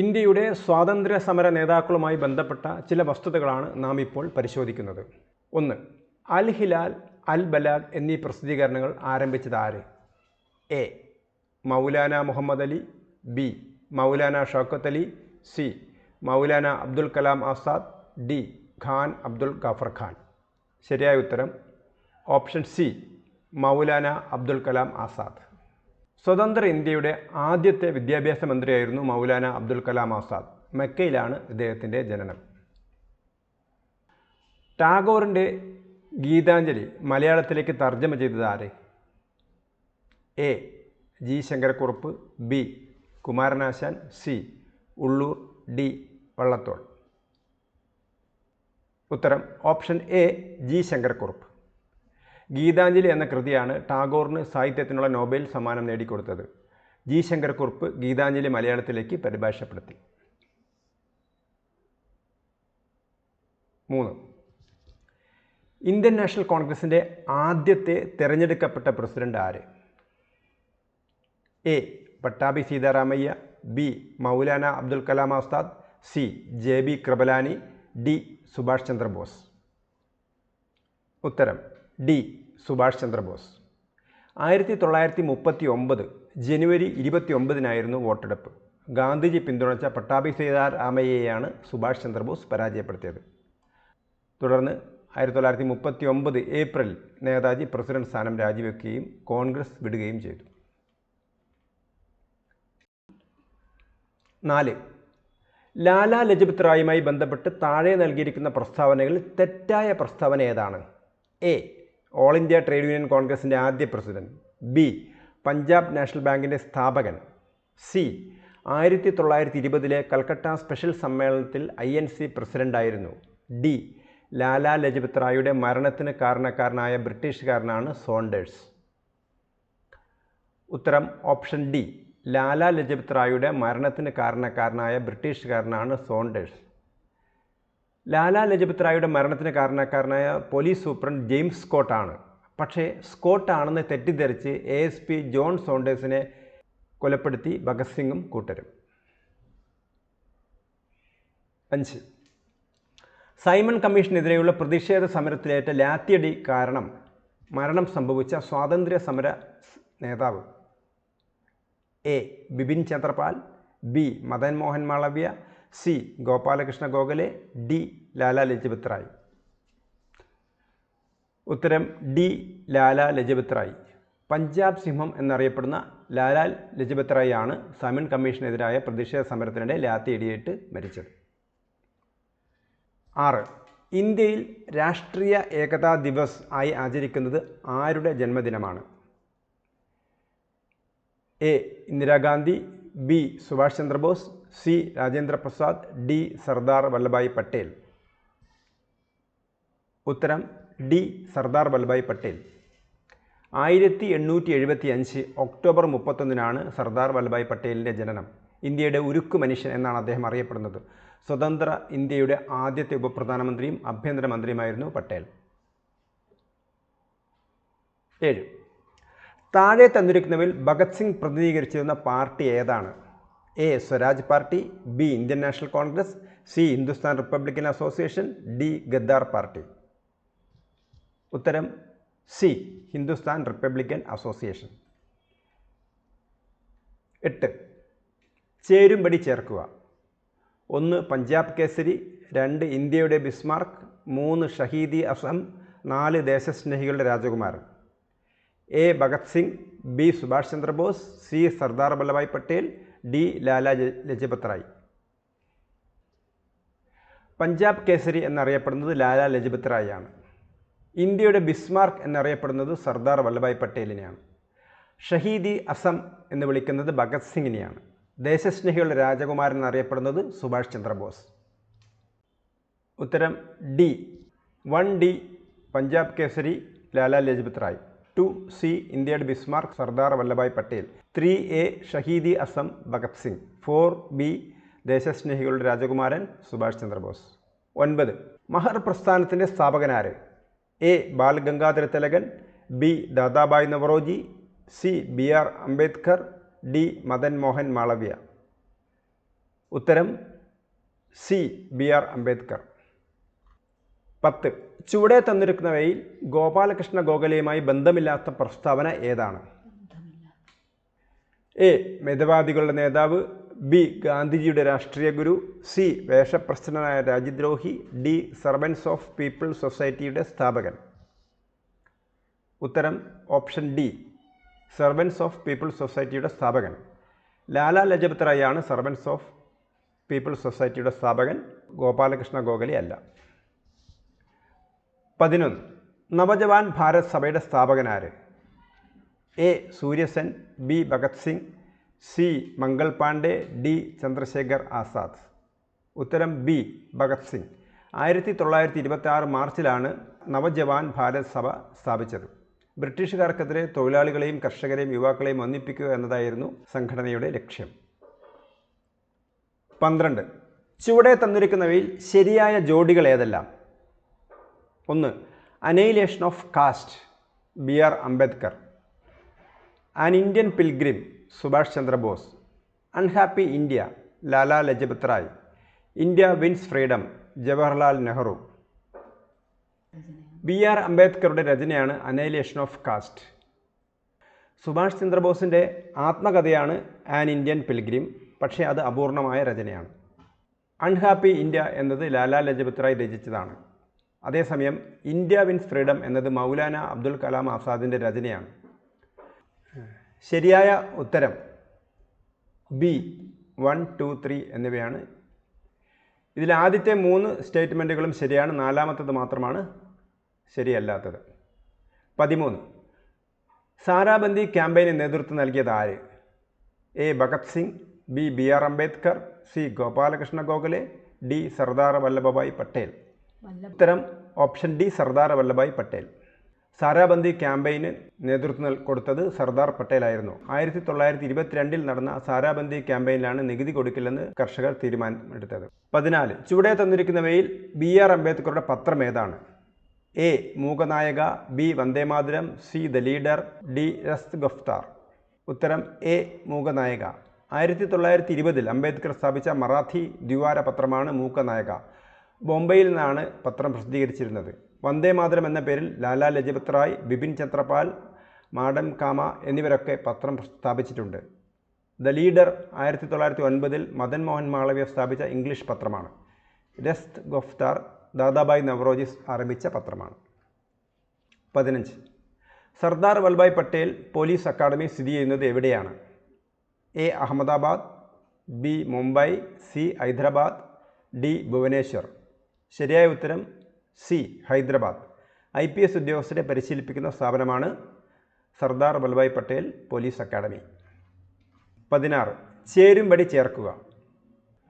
ഇന്ത്യയുടെ സ്വാതന്ത്ര്യ സമര നേതാക്കളുമായി ബന്ധപ്പെട്ട ചില വസ്തുതകളാണ് നാം ഇപ്പോൾ പരിശോധിക്കുന്നത്. ഒന്ന് അൽ ഹിലാൽ അൽ ബലാഗ് എന്നീ പ്രസിദ്ധീകരണങ്ങൾ ആരംഭിച്ചത് ആര്? A Maulana Muhammad Ali B Maulana Shaukat Ali C Maulana Abdul Kalam Azad D Khan Abdul Ghaffar Khan. ശരിയായ ഉത്തരം ഓപ്ഷൻ സി മൗലാന അബ്ദുൽ കലാം ആസാദ്. സ്വതന്ത്ര ഇന്ത്യയുടെ ആദ്യത്തെ വിദ്യാഭ്യാസ മന്ത്രിയായിരുന്നു മൗലാന അബ്ദുൽ കലാം ആസാദ്. മെക്കയിലാണ് ഇദ്ദേഹത്തിന്റെ ജനനം. ടാഗോറിന്റെ ഗീതാഞ്ജലി മലയാളത്തിലേക്ക് തർജമ ചെയ്തത് ആര്? A. G. Sankarakurup B. Kumaranasan C. Ulloor D. Vallathol. ഉത്തരം option A G. Sankarakurup. Gitanjali എന്ന കൃതിയാണ് ടാഗോറിന് സാഹിത്യത്തിനുള്ള നോബൽ സമ്മാനം നേടിക്കൊടുത്തത്. ജി ശങ്കരക്കുറുപ്പ് ഗീതാഞ്ജലി മലയാളത്തിലേക്ക് പരിഭാഷപ്പെടുത്തി. മൂന്ന്. ഇന്ത്യൻ നാഷണൽ കോൺഗ്രസിന്റെ ആദ്യത്തെ തിരഞ്ഞെടുക്കപ്പെട്ട പ്രസിഡന്റ് ആര്? A. Pattabhi Sitaramayya B. Maulana Abdul Kalam Azad C. J. B. Kripalani D. Subhash Chandrabose. ഉത്തരം. ഡി. സുഭാഷ് ചന്ദ്രബോസ്. ആയിരത്തി തൊള്ളായിരത്തി മുപ്പത്തി ഒമ്പത് ജനുവരി ഇരുപത്തി ഒമ്പതിനായിരുന്നു വോട്ടെടുപ്പ്. ഗാന്ധിജി പിന്തുണച്ച പട്ടാഭി സീതാരാമയ്യയാണ് സുഭാഷ് ചന്ദ്രബോസ് പരാജയപ്പെടുത്തിയത്. തുടർന്ന് ആയിരത്തി തൊള്ളായിരത്തി മുപ്പത്തി ഒമ്പത് ഏപ്രിൽ നേതാജി പ്രസിഡന്റ് സ്ഥാനം രാജിവെക്കുകയും കോൺഗ്രസ് വിടുകയും ചെയ്തു. നാല് ലാലാ ലജപത് റായുമായി ബന്ധപ്പെട്ട് താഴെ നൽകിയിരിക്കുന്ന പ്രസ്താവനകളിൽ തെറ്റായ പ്രസ്താവന ഏതാണ്? A all India trade union കോൺഗ്രസിന്റെ ആദ്യ പ്രസിഡന്റ്. ബി പഞ്ചാബ് നാഷണൽ ബാങ്കിന്റെ സ്ഥാപകൻ. സി ആയിരത്തി തൊള്ളായിരത്തി ഇരുപതിലെ കൽക്കട്ട സ്പെഷ്യൽ സമ്മേളനത്തിൽ ഐ എൻ സി പ്രസിഡന്റായിരുന്നു ഡി ലാലാ ലജപത് റായുടെ മരണത്തിന് കാരണക്കാരനായ ബ്രിട്ടീഷുകാരനാണ് സോണ്ടേഴ്സ്. ഉത്തരം ഓപ്ഷൻ ഡി ലാലാ ലജപത് റായുടെ മരണത്തിന് കാരണക്കാരനായ ബ്രിട്ടീഷുകാരനാണ് സോണ്ടേഴ്സ്. ലാലാ ലജപത് റായുടെ മരണത്തിന് കാരണക്കാരനായ പോലീസ് സൂപ്രണ്ട് ജെയിംസ് സ്കോട്ടാണ്. പക്ഷേ സ്കോട്ടാണെന്ന് തെറ്റിദ്ധരിച്ച് എ എസ് പി ജോൺ സോണ്ടേഴ്സിനെ കൊലപ്പെടുത്തി ഭഗത് സിംഗും കൂട്ടരും. അഞ്ച്. സൈമൺ കമ്മീഷനെതിരെയുള്ള പ്രതിഷേധ സമരത്തിലേറ്റ ലാത്തിയടി കാരണം മരണം സംഭവിച്ച സ്വാതന്ത്ര്യ സമര നേതാവ് A. Bipin Chandrapal B. Madan Mohan Malaviya C Gopalakrishna Gokhale D Lala Lajpat Rai ഉത്തരം ഡി ലാല ലജപത് റായ് പഞ്ചാബ് സിംഹം എന്നറിയപ്പെടുന്ന ലാലാൽ ലജപത് റായ് ആണ് സൈമൺ കമ്മീഷനെതിരായ പ്രതിഷേധ സമരത്തിനിടെ ലാത്തിയിടിയേറ്റ് മരിച്ചത്. ആറ് ഇന്ത്യയിൽ രാഷ്ട്രീയ ഏകതാ ദിവസ് ആയി ആചരിക്കുന്നത് ആരുടെ ജന്മദിനമാണ്? A Indiragandhi B Subhash Chandrabose C Rajendra Prasad D Sardar Vallabhbhai Patel. ഉത്തരം ഡി സർദാർ വല്ലഭായ് പട്ടേൽ. ആയിരത്തി എണ്ണൂറ്റി എഴുപത്തി അഞ്ച് ഒക്ടോബർ മുപ്പത്തൊന്നിനാണ് സർദാർ വല്ലഭായ് പട്ടേലിന്റെ ജനനം. ഇന്ത്യയുടെ ഉരുക്കു മനുഷ്യൻ എന്നാണ് അദ്ദേഹം അറിയപ്പെടുന്നത്. സ്വതന്ത്ര ഇന്ത്യയുടെ ആദ്യത്തെ ഉപപ്രധാനമന്ത്രിയും ആഭ്യന്തരമന്ത്രിയുമായിരുന്നു പട്ടേൽ. ഏഴ്. താഴെ തന്നിരിക്കുന്നവയിൽ ഭഗത് സിംഗ് പ്രതിനിധീകരിച്ചിരുന്ന പാർട്ടി ഏതാണ്? A. Swaraj party B. Indian national Congress C. Hindustan republican association D. Ghadar party. ഉത്തരം സി. Hindustan republican association. എട്ട്. ചേരുംപടി ചേർക്കുക. ഒന്ന് പഞ്ചാബ് കേസരി രണ്ട് ഇന്ത്യയുടെ ബിസ്മാർക്ക് മൂന്ന് ഷഹീദി അസം നാല് ദേശസ്നേഹികളുടെ രാജകുമാരൻ. A. Bhagat Singh B. Subhash Chandrabose C. Sardar Vallabhbhai Patel D Lala Lajpat Rai Punjab Kesari എന്നറിയപ്പെടുന്നത് ലാല ലജപത് റായ് ആണ് ഇന്ത്യയുടെ ബിസ്മാർക്ക് എന്നറിയപ്പെടുന്നത് സർദാർ വല്ലഭായ് പട്ടേലിനെയാണ്. ഷഹീദി അസം എന്ന് വിളിക്കുന്നത് ഭഗത് സിംഗിനെയാണ്. ദേശസ്നേഹികളുടെ രാജകുമാരൻ എന്നറിയപ്പെടുന്നത് സുഭാഷ് ചന്ദ്രബോസ്. ഉത്തരം D. One D Punjab Kesari Lala Lajpat Rai two C ഇന്ത്യയുടെ Bismarck Sardar Vallabhbhai Patel three A Shaheedi Azam Bhagat Singh four B ദേശസ്നേഹികളുടെ രാജകുമാരൻ സുഭാഷ് ചന്ദ്രബോസ്. ഒൻപത് മഹർ പ്രസ്ഥാനത്തിന്റെ സ്ഥാപകനാര് A Bal Gangadhara Thilakan B Dadabhai Naoroji C B R Ambedkar D Madan Mohan Malaviya. ഉത്തരം C B R Ambedkar. പത്ത്. ചുവടെ തന്നിരിക്കുന്നവയിൽ ഗോപാലകൃഷ്ണ ഗോഖലെയുമായി ബന്ധമില്ലാത്ത പ്രസ്താവന ഏതാണ്? എ. മിതവാദികളുടെ നേതാവ്. ബി. ഗാന്ധിജിയുടെ രാഷ്ട്രീയ ഗുരു. സി. വേഷപ്രശ്നനായ രാജ്യദ്രോഹി. ഡി. സർവൻസ് ഓഫ് പീപ്പിൾ സൊസൈറ്റിയുടെ സ്ഥാപകൻ. ഉത്തരം option D. Servants of people സൊസൈറ്റിയുടെ സ്ഥാപകൻ. ലാലാ ലജപത് റായാണ് സർവൻസ് ഓഫ് പീപ്പിൾ സൊസൈറ്റിയുടെ സ്ഥാപകൻ. ഗോപാലകൃഷ്ണ ഗോഖലെ അല്ല. പതിനൊന്ന്. നവജവാൻ ഭാരത് സഭയുടെ സ്ഥാപകനാര്? A. Suryasen B. Bhagat Singh C. Mangal Pandey D. Chandrashekhar Azad. ഉത്തരം ബി. ഭഗത് സിംഗ്. ആയിരത്തി തൊള്ളായിരത്തി ഇരുപത്തി ആറ് മാർച്ചിലാണ് നവജവാൻ ഭാരത് സഭ സ്ഥാപിച്ചത്. ബ്രിട്ടീഷുകാർക്കെതിരെ തൊഴിലാളികളെയും കർഷകരെയും യുവാക്കളെയും ഒന്നിപ്പിക്കുക എന്നതായിരുന്നു സംഘടനയുടെ ലക്ഷ്യം. പന്ത്രണ്ട്. ചുവടെ തന്നിരിക്കുന്നവയിൽ ശരിയായ ജോഡികൾ ഏതെല്ലാം? ഒന്ന് annihilation of caste B R Ambedkar an Indian pilgrim Subhash Chandrabose unhappy India Lala Lajpat Rai India wins freedom Jawaharlal Nehru B R അംബേദ്കറുടെ രചനയാണ് അനൈലേഷൻ ഓഫ് കാസ്റ്റ് സുഭാഷ് ചന്ദ്രബോസിന്റെ ആത്മകഥയാണ് ആൻ ഇന്ത്യൻ പിൽഗ്രിം പക്ഷേ അത് അപൂർണമായ രചനയാണ്. അൺഹാപ്പി ഇന്ത്യ എന്നത് ലാലാ ലജപത് റായ് രചിച്ചതാണ്. അതേസമയം India wins freedom എന്നത് മൗലാന അബ്ദുൽ കലാം ആസാദിന്റെ രചനയാണ്. ശരിയായ ഉത്തരം ബി വൺ ടു ത്രീ എന്നിവയാണ്. ഇതിൽ ആദ്യത്തെ മൂന്ന് സ്റ്റേറ്റ്മെന്റുകളും ശരിയാണ് നാലാമത്തത് മാത്രമാണ് ശരിയല്ലാത്തത്. പതിമൂന്ന് സാരാബന്ദി ക്യാമ്പയിന് നേതൃത്വം നൽകിയത് ആര്? A Bhagat Singh B B R Ambedkar C Gopalakrishna Gokhale D Sardar Vallabhbhai Patel. ഉത്തരം ഓപ്ഷൻ ഡി സർദാർ വല്ലഭായ് പട്ടേൽ. സാരാബന്ദി ക്യാമ്പയിന് നേതൃത്വം കൊടുത്തത് സർദാർ പട്ടേലായിരുന്നു. ആയിരത്തി തൊള്ളായിരത്തി ഇരുപത്തിരണ്ടിൽ നടന്ന സാരാബന്ദി ക്യാമ്പയിനിലാണ് നികുതി കൊടുക്കില്ലെന്ന് കർഷകർ തീരുമാനമെടുത്തത്. പതിനാല് ചുവടെ തന്നിരിക്കുന്നവയിൽ ബി ആർ അംബേദ്കറുടെ പത്രം ഏതാണ്? A Mooknayak B Vande Mataram C the leader D Rast Goftar. ഉത്തരം എ മൂകനായക. ആയിരത്തി തൊള്ളായിരത്തി ഇരുപതിൽ അംബേദ്കർ സ്ഥാപിച്ച മറാത്തി ദ്വിവാര പത്രമാണ് മൂകനായക. ബോംബെയിൽ നിന്നാണ് പത്രം പ്രസിദ്ധീകരിച്ചിരുന്നത്. വന്ദേ മാതരം എന്ന പേരിൽ ലാലാ ലജപത് റായ് ബിപിൻ ചന്ദ്രപാൽ മാഡം കാമ എന്നിവരൊക്കെ പത്രം സ്ഥാപിച്ചിട്ടുണ്ട് ദ ലീഡർ ആയിരത്തി തൊള്ളായിരത്തി ഒൻപതിൽ മദൻ മോഹൻ മാളവ്യ സ്ഥാപിച്ച ഇംഗ്ലീഷ് പത്രമാണ്. രസ്ത് ഗൊഫ്താർ ദാദാബായ് നവറോജിസ് ആരംഭിച്ച പത്രമാണ്. പതിനഞ്ച്. സർദാർ വല്ലഭായ് പട്ടേൽ പോലീസ് അക്കാദമി സ്ഥിതി ചെയ്യുന്നത് എവിടെയാണ്? A Ahmedabad B Mumbai C Hyderabad D Bhubaneswar. ശരിയായ ഉത്തരം C Hyderabad. I P S ഉദ്യോഗസ്ഥരെ പരിശീലിപ്പിക്കുന്ന സ്ഥാപനമാണ് സർദാർ വല്ലഭായ് പട്ടേൽ പോലീസ് അക്കാഡമി പതിനാറ് ചേരുംപടി ചേർക്കുക.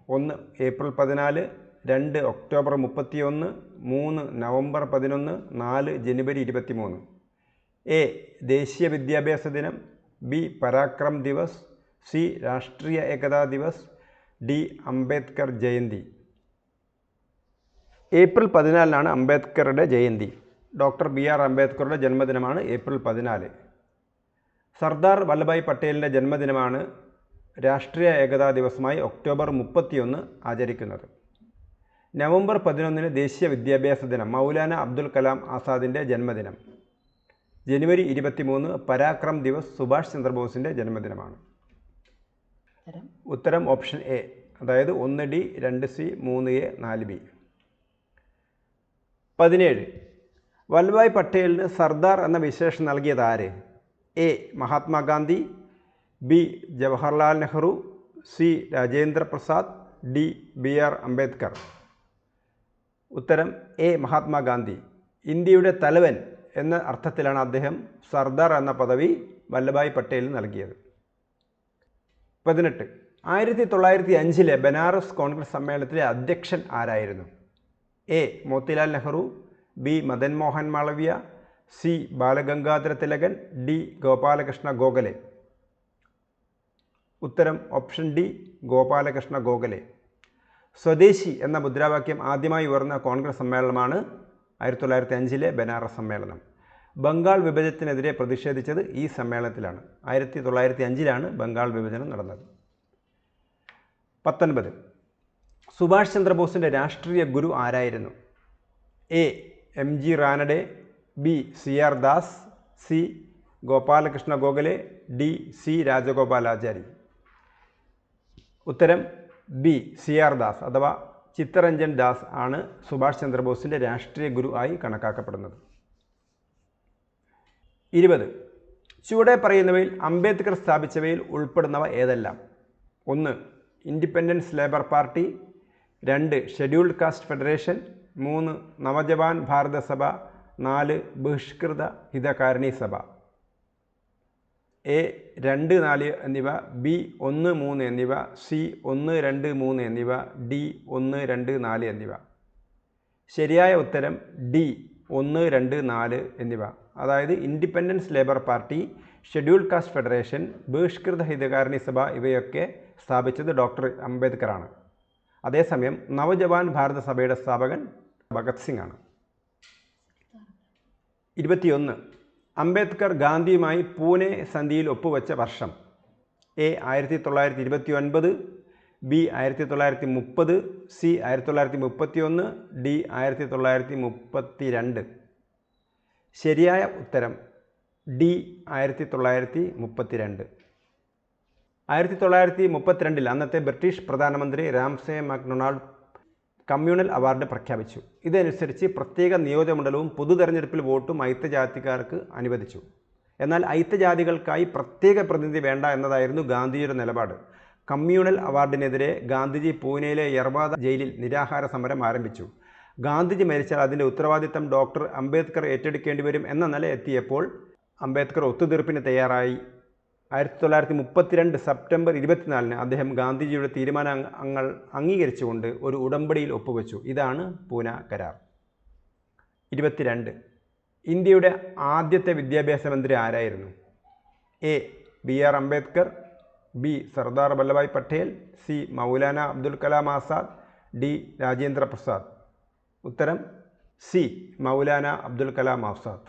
ഒന്ന് ഏപ്രിൽ പതിനാല് രണ്ട് ഒക്ടോബർ മുപ്പത്തിയൊന്ന് മൂന്ന് നവംബർ പതിനൊന്ന് നാല് ജനുവരി ഇരുപത്തിമൂന്ന്. എ ദേശീയ വിദ്യാഭ്യാസ ദിനം. B Parakram Divas. C Rashtriya Ekta Divas. D Ambedkar Jayanti. April പതിനാലിനാണ് അംബേദ്കറുടെ ജയന്തി. ഡോക്ടർ ബി ആർ അംബേദ്കറുടെ ജന്മദിനമാണ് ഏപ്രിൽ പതിനാല്. സർദാർ വല്ലഭായ് പട്ടേലിന്റെ ജന്മദിനമാണ് രാഷ്ട്രീയ ഏകതാ ദിവസമായി ഒക്ടോബർ മുപ്പത്തിയൊന്ന് ആചരിക്കുന്നത്. നവംബർ പതിനൊന്നിന് ദേശീയ വിദ്യാഭ്യാസ ദിനം മൗലാന അബ്ദുൽ കലാം ആസാദിന്റെ ജന്മദിനം. ജനുവരി ഇരുപത്തിമൂന്ന് പരാക്രം ദിവസ് സുഭാഷ് ചന്ദ്രബോസിന്റെ ജന്മദിനമാണ്. ഉത്തരം? ഉത്തരം ഓപ്ഷൻ എ അതായത് ഒന്ന് ഡി രണ്ട് സി മൂന്ന് എ നാല് ബി. പതിനേഴ്. വല്ലഭായ് പട്ടേലിന് സർദാർ എന്ന വിശേഷം നൽകിയത് ആര്? A. Mahatmagandhi B. Jawaharlal Nehru C. Rajendra Prasad D. B. R. Ambedkar. ഉത്തരം എ. മഹാത്മാഗാന്ധി. ഇന്ത്യയുടെ തലവൻ എന്ന അർത്ഥത്തിലാണ് അദ്ദേഹം സർദാർ എന്ന പദവി വല്ലഭായ് പട്ടേലിന് നൽകിയത്. പതിനെട്ട്. ആയിരത്തി തൊള്ളായിരത്തി അഞ്ചിലെ ബനാറസ് കോൺഗ്രസ് സമ്മേളനത്തിലെ അധ്യക്ഷൻ ആരായിരുന്നു? A. Motilal Nehru B. Madan Mohan Malaviya C. Balagangadhara Thilakan D. Gopalakrishna Gokhale. ഉത്തരം ഓപ്ഷൻ ഡി ഗോപാലകൃഷ്ണ ഗോഖലെ. സ്വദേശി എന്ന മുദ്രാവാക്യം ആദ്യമായി ഉയർന്ന കോൺഗ്രസ് സമ്മേളനമാണ് ആയിരത്തി തൊള്ളായിരത്തി അഞ്ചിലെ ബനാറസ് സമ്മേളനം. ബംഗാൾ വിഭജനത്തിനെതിരെ പ്രതിഷേധിച്ചത് ഈ സമ്മേളനത്തിലാണ്. ആയിരത്തി തൊള്ളായിരത്തി അഞ്ചിലാണ് ബംഗാൾ വിഭജനം നടന്നത്. പത്തൊൻപത്. സുഭാഷ് ചന്ദ്രബോസിന്റെ രാഷ്ട്രീയ ഗുരു ആരായിരുന്നു? A. M. G. Ranade B. C. R. Das C. Gopalakrishna Gokhale D. C. Rajagopalachari. ഉത്തരം ബി. സി. ആർ. ദാസ് അഥവാ ചിത്തരഞ്ജൻ ദാസ് ആണ് സുഭാഷ് ചന്ദ്രബോസിന്റെ രാഷ്ട്രീയ ഗുരു ആയി കണക്കാക്കപ്പെടുന്നത്. ഇരുപത്. ചുവടെ പറയുന്നവയിൽ അംബേദ്കർ സ്ഥാപിച്ചവയിൽ ഉൾപ്പെടുന്നവ ഏതെല്ലാം? ഒന്ന് ഇൻഡിപെൻഡൻസ് ലേബർ പാർട്ടി രണ്ട് ഷെഡ്യൂൾഡ് കാസ്റ്റ് ഫെഡറേഷൻ മൂന്ന് നവജവാൻ ഭാരതസഭ നാല് ബഹിഷ്കൃത ഹിതകാരണി സഭ. എ രണ്ട് നാല് എന്നിവ. ബി ഒന്ന് മൂന്ന് എന്നിവ. സി ഒന്ന് രണ്ട് മൂന്ന് എന്നിവ. ഡി ഒന്ന് രണ്ട് നാല് എന്നിവ. ശരിയായ ഉത്തരം ഡി ഒന്ന് രണ്ട് നാല് എന്നിവ. അതായത് independence labour party scheduled caste federation Bahishkrit Hitakarini Sabha ഇവയൊക്കെ സ്ഥാപിച്ചത് ഡോക്ടർ അംബേദ്കറാണ്. അതേസമയം നവജവാൻ ഭാരത സഭയുടെ സ്ഥാപകൻ ഭഗത് സിംഗ് ആണ് ഇരുപത്തിയൊന്ന് അംബേദ്കർ ഗാന്ധിയുമായി പൂനെ സന്ധിയിൽ ഒപ്പുവെച്ച വർഷം. എ ആയിരത്തി തൊള്ളായിരത്തി ഇരുപത്തി ഒൻപത് ബി ആയിരത്തി തൊള്ളായിരത്തി മുപ്പത് സി ആയിരത്തി തൊള്ളായിരത്തി മുപ്പത്തി ഒന്ന് ഡി ആയിരത്തി തൊള്ളായിരത്തി മുപ്പത്തി രണ്ട് ശരിയായ ഉത്തരം ഡി ആയിരത്തി തൊള്ളായിരത്തി മുപ്പത്തി രണ്ട് ആയിരത്തി തൊള്ളായിരത്തി മുപ്പത്തിരണ്ടിൽ അന്നത്തെ ബ്രിട്ടീഷ് പ്രധാനമന്ത്രി രാംസേ മക്ഡൊണാൾഡ് കമ്മ്യൂണൽ അവാർഡ് പ്രഖ്യാപിച്ചു. ഇതനുസരിച്ച് പ്രത്യേക നിയോജകമണ്ഡലവും പൊതു തെരഞ്ഞെടുപ്പിൽ വോട്ടും ഐത്യജാതിക്കാർക്ക് അനുവദിച്ചു. എന്നാൽ ഐത്യജാതികൾക്കായി പ്രത്യേക പ്രതിനിധി വേണ്ട എന്നതായിരുന്നു ഗാന്ധിജിയുടെ നിലപാട്. കമ്മ്യൂണൽ അവാർഡിനെതിരെ ഗാന്ധിജി പൂനെയിലെ യർവാദ ജയിലിൽ നിരാഹാര സമരം ആരംഭിച്ചു. ഗാന്ധിജി മരിച്ചാൽ അതിന്റെ ഉത്തരവാദിത്തം ഡോക്ടർ അംബേദ്കർ ഏറ്റെടുക്കേണ്ടി വരും എന്ന നില എത്തിയപ്പോൾ അംബേദ്കർ ഒത്തുതീർപ്പിന് തയ്യാറായി. ആയിരത്തി തൊള്ളായിരത്തി മുപ്പത്തിരണ്ട് സെപ്റ്റംബർ ഇരുപത്തിനാലിന് അദ്ദേഹം ഗാന്ധിജിയുടെ തീരുമാനങ്ങൾ അംഗീകരിച്ചുകൊണ്ട് ഒരു ഉടമ്പടിയിൽ ഒപ്പുവെച്ചു. ഇതാണ് പൂന കരാർ. ഇരുപത്തിരണ്ട്. ഇന്ത്യയുടെ ആദ്യത്തെ വിദ്യാഭ്യാസ മന്ത്രി ആരായിരുന്നു? A. B. R. Ambedkar B. Sardar Vallabhbhai Patel C. Maulana Abdul Kalam Azad D. Rajendra Prasad. ഉത്തരം സി. മൗലാന അബ്ദുൽ കലാം ആസാദ്.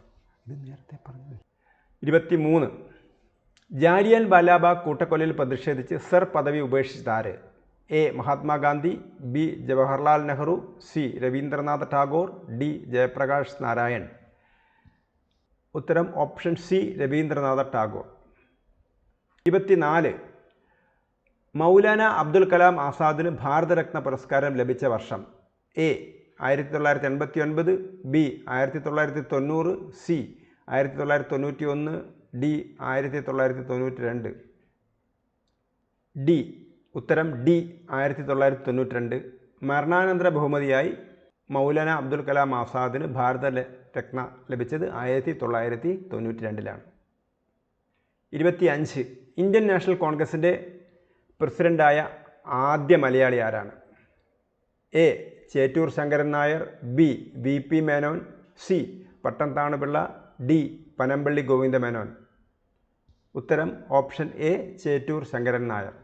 ഇത് നേരത്തെ പറഞ്ഞു ഇരുപത്തി മൂന്ന് ജാലിയൻ വാലാബാഗ് കൂട്ടക്കൊലയിൽ പ്രതിഷേധിച്ച് സർ പദവി ഉപേക്ഷിച്ചത് ആര് A. Mahatmagandhi B. Jawaharlal Nehru C. Rabindranath Tagore D. Jayaprakash Narayan. ഉത്തരം ഓപ്ഷൻ സി രവീന്ദ്രനാഥ് ടാഗോർ. ഇരുപത്തിനാല്. മൗലാന അബ്ദുൽ കലാം ആസാദിന് ഭാരതരത്ന പുരസ്കാരം ലഭിച്ച വർഷം. എ. ആയിരത്തി തൊള്ളായിരത്തി എൺപത്തി ഒൻപത് ബി. ആയിരത്തി തൊള്ളായിരത്തി തൊണ്ണൂറ് സി. ആയിരത്തി തൊള്ളായിരത്തി തൊണ്ണൂറ്റി ഒന്ന് ഡി ആയിരത്തി തൊള്ളായിരത്തി തൊണ്ണൂറ്റി രണ്ട് ഡി ഉത്തരം ഡി ആയിരത്തി തൊള്ളായിരത്തി തൊണ്ണൂറ്റി രണ്ട് മരണാനന്തര ബഹുമതിയായി മൗലാന അബ്ദുൽ കലാം ആസാദിന് ഭാരത രത്ന ലഭിച്ചത് ആയിരത്തി തൊള്ളായിരത്തി തൊണ്ണൂറ്റി രണ്ടിലാണ് ഇരുപത്തി അഞ്ച് ഇന്ത്യൻ നാഷണൽ കോൺഗ്രസിന്റെ പ്രസിഡന്റായ ആദ്യ മലയാളി ആരാണ്? A Chettur Sankaran Nair B V P Menon C Pattomthanupillai D Panampilly Govinda Menon. ഉത്തരം ഓപ്ഷൻ എ ചേറ്റൂർ ശങ്കരൻ നായർ.